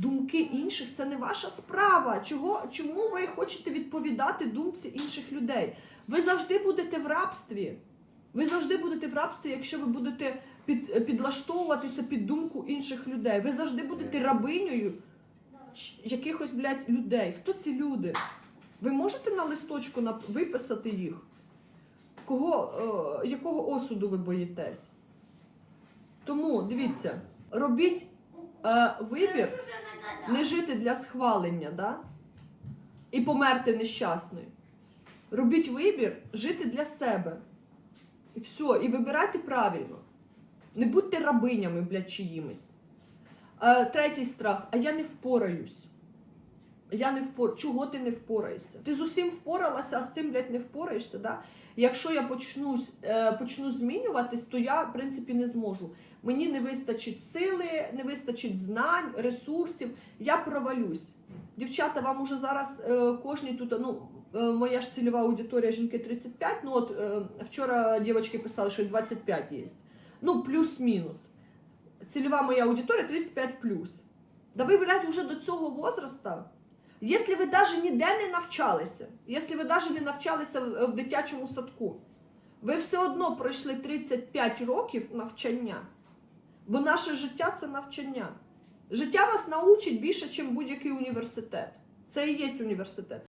думки інших це не ваша справа. Чого, чому ви хочете відповідати думці інших людей? Ви завжди будете в рабстві. Ви завжди будете в рабстві, якщо ви будете під, підлаштовуватися під думку інших людей. Ви завжди будете рабинею якихось, блядь, людей. Хто ці люди? Ви можете на листочку виписати їх? Кого, е, якого осуду ви боїтесь? Тому дивіться, робіть е, вибір не жити для схвалення, да? і померти нещасною. Робіть вибір жити для себе. І все, і вибирайте правильно. Не будьте рабинями, блядь, чиїмось. Е, третій страх, а я не впораюсь. Я не впор... Чого ти не впораєшся? Ти з усім впоралася, а з цим, блядь, не впораєшся. Да? Якщо я почну, е, почну змінюватись, то я, в принципі, не зможу. Мені не вистачить сили, не вистачить знань, ресурсів, я провалюсь. Дівчата, вам уже зараз е, кожній тут, ну, е, моя ж цільова аудиторія жінки 35, ну от вчора дівчатки писали, що 25 є. Ну, плюс-мінус. Цільова моя аудиторія 35 плюс. Да ви, блядь, уже до цього возраста. Якщо ви навіть ніде не навчалися, якщо ви навіть не навчалися в, дитячому садку, ви все одно пройшли 35 років навчання. Бо наше життя це навчання. Життя вас научить більше, ніж будь-який університет. Це і є університет.